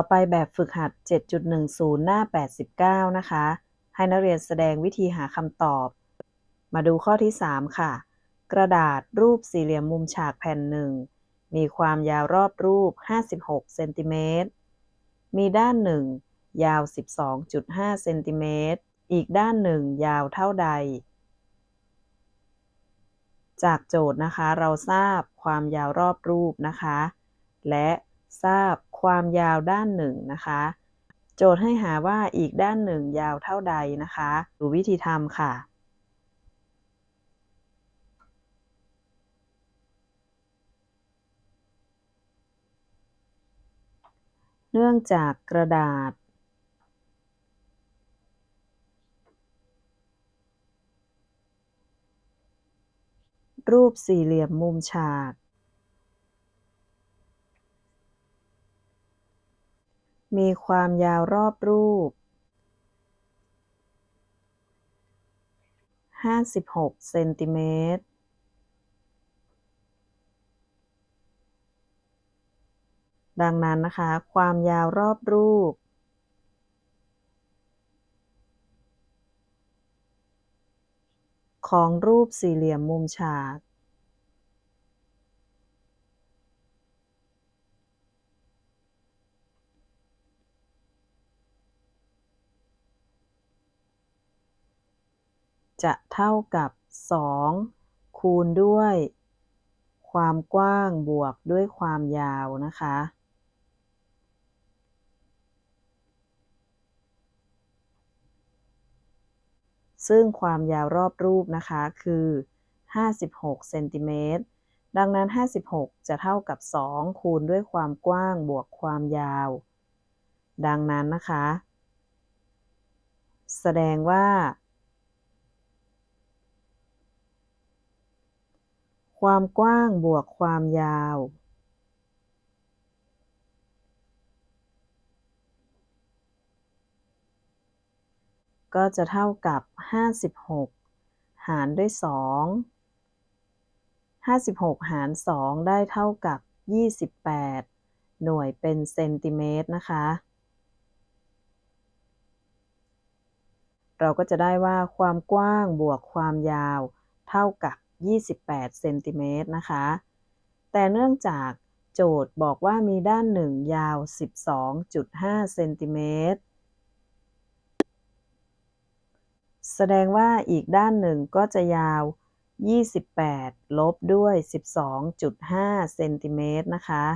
ต่อไปแบบฝึกหัด 7.10 หน้า 89 นะคะ ให้นักเรียนแสดงวิธีหาคำตอบ มาดูข้อที่ 3 ค่ะ กระดาษรูปสี่เหลี่ยมมุมฉากแผ่นหนึ่ง มีความยาวรอบรูป 56 เซนติเมตร มีด้านหนึ่งยาว 12.5 เซนติเมตร อีกด้านหนึ่งยาวเท่าใด จากโจทย์นะคะ เราทราบความยาวรอบรูปนะคะ และทราบ ความยาวด้านหนึ่งนะคะ โจทย์ให้หาว่าอีกด้านหนึ่งยาวเท่าใดนะคะดูวิธีทำค่ะเนื่องจากกระดาษ รูปสี่เหลี่ยมมุมฉาก มีความยาวรอบรูป 56 เซนติเมตร ดังนั้นนะคะ ความยาวรอบรูป ของรูปสี่เหลี่ยมมุมฉาก จะเท่ากับ 2 คูณด้วย ความกว้างบวกด้วยความยาวนะคะ ซึ่งความยาวรอบรูปนะคะคือ 56 เซนติเมตร ดังนั้น 56 จะเท่ากับ 2 คูณด้วยความกว้างบวกความยาว ดังนั้นนะคะ แสดงว่า ความกว้างบวกความยาวก็จะเท่ากับ 56 หารด้วย 2 56 หาร 2 ได้เท่ากับ 28 หน่วยเป็นเซนติเมตรนะคะ เราก็จะได้ว่าความกว้างบวกความยาวเท่ากับ 28เซนติเมตรนะคะ แต่เนื่องจากโจทย์บอกว่ามีด้านหนึ่งยาว 12.5เซนติเมตรแสดงว่าอีกด้านหนึ่งก็จะยาว 28 ลบด้วย 12.5เซนติเมตรนะคะ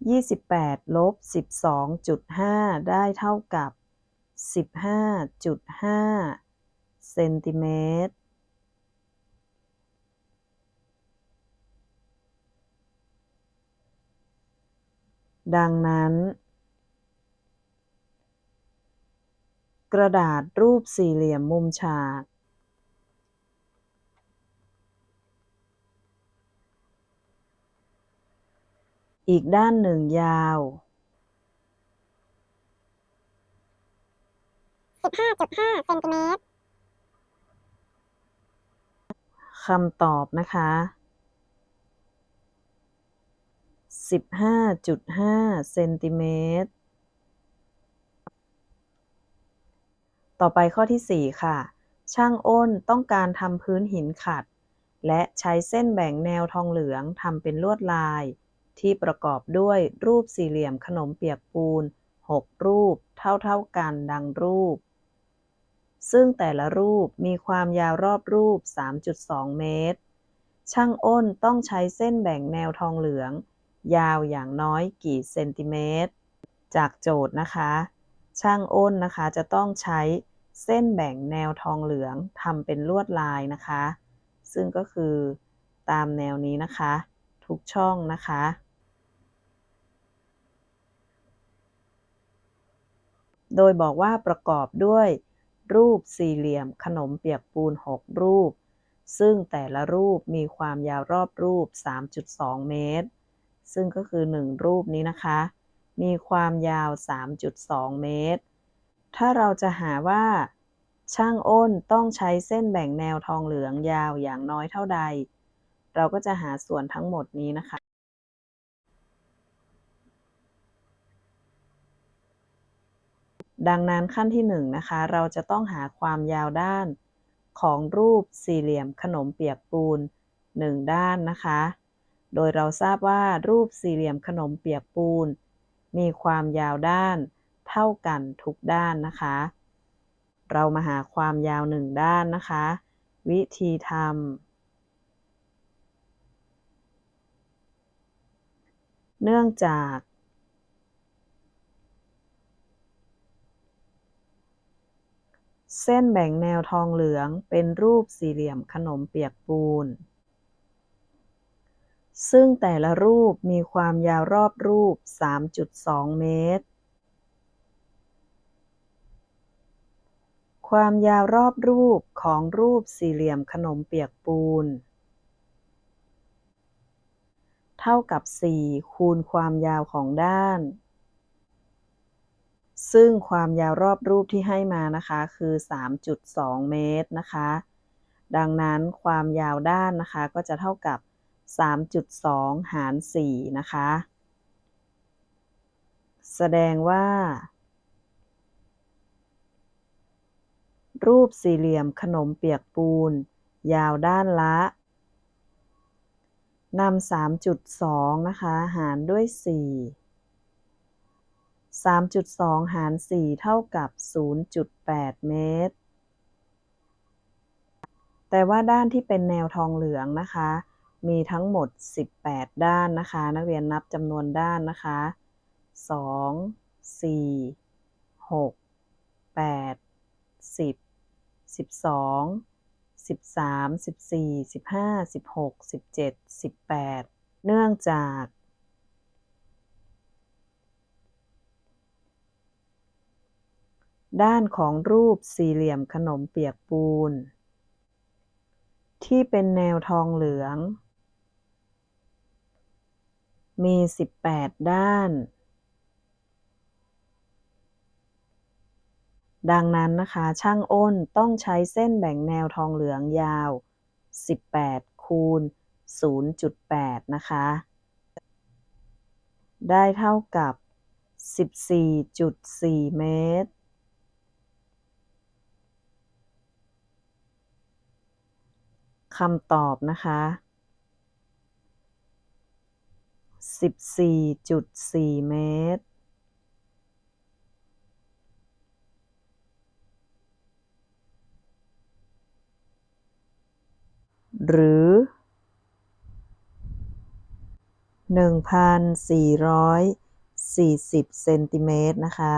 28 ลบ 12.5 ได้เท่ากับ 15.5 เซนติเมตรดังนั้น กระดาษรูปสี่เหลี่ยมมุมฉาก อีกด้านหนึ่งยาว15.5เซนติเมตร คำตอบนะคะ 15.5เซนติเมตร ต่อไปข้อที่ 4 ค่ะ ช่างอ้นต้องการทำพื้นหินขัด และใช้เส้นแบ่งแนวทองเหลืองทำเป็นลวดลาย ที่ประกอบด้วยรูปสี่เหลี่ยมขนมเปียกปูน 6 รูปเท่าๆกันดังรูป ซึ่งแต่ละรูปมีความยาวรอบรูป 3.2 เมตร ช่างอ้นต้องใช้เส้นแบ่งแนวทองเหลือง ยาวอย่างน้อยกี่เซนติเมตร จากโจทย์นะคะ ช่างอ้นนะคะจะต้องใช้เส้นแบ่งแนวทองเหลืองทำเป็นลวดลายนะคะ ซึ่งก็คือตามแนวนี้นะคะ ทุกช่องนะคะโดยบอกว่าประกอบด้วย รูปสี่เหลี่ยมขนมเปียกปูน 6 รูป ซึ่งแต่ละรูปมีความยาวรอบรูป 3.2 เมตร ซึ่งก็คือ 1 รูปนี้นะคะ มีความยาว 3.2 เมตร ถ้าเราจะหาว่า ช่างอ้นต้องใช้เส้นแบ่งแนวทองเหลืองยาวอย่างน้อยเท่าใด เราก็จะหาส่วนทั้งหมดนี้นะคะ ดังนั้นขั้นที่1นะคะเราจะต้องหาความยาวด้านของรูปสี่เหลี่ยมขนมเปียกปูน 1 ด้านนะคะ โดยเราทราบว่ารูปสี่เหลี่ยมขนมเปียกปูน มีความยาวด้านเท่ากันทุกด้านนะคะ เรามาหาความยาว1ด้านนะคะ วิธีทำเนื่องจาก เส้นแบ่งแนวทองเหลืองเป็นรูปสี่เหลี่ยมขนมเปียกปูน ซึ่งแต่ละรูปมีความยาวรอบรูป 3.2 เมตร ความยาวรอบรูปของรูปสี่เหลี่ยมขนมเปียกปูน เท่ากับ 4 คูณความยาวของด้าน ซึ่งความยาวรอบรูปที่ให้มานะคะคือ 3.2 เมตรนะคะ ดังนั้นความยาวด้านนะคะก็จะเท่ากับ 3.2 หาร 4 นะคะ แสดงว่า รูปสี่เหลี่ยมขนมเปียกปูน ยาวด้านละนำ3.2 นะคะ หารด้วย 4 3.2 หาร 4 เท่ากับ 0.8 เมตร แต่ว่าด้านที่เป็นแนวทองเหลืองนะคะ มีทั้งหมด 18 ด้านนะคะ นักเรียนนับจำนวนด้านนะคะ 2 4 6 8 10 12 13 14 15 16 17 18 เนื่องจาก ด้านของรูปสี่เหลี่ยมขนมเปียกปูน ที่เป็นแนวทองเหลือง มี 18 ด้าน ดังนั้นนะคะ ช่างอ้นต้องใช้เส้นแบ่งแนวทองเหลืองยาว 18 คูณ 0.8 นะคะ ได้เท่ากับ 14.4 เมตร คำตอบนะคะ 14.4 เมตร หรือ 1,440 เซนติเมตรนะคะ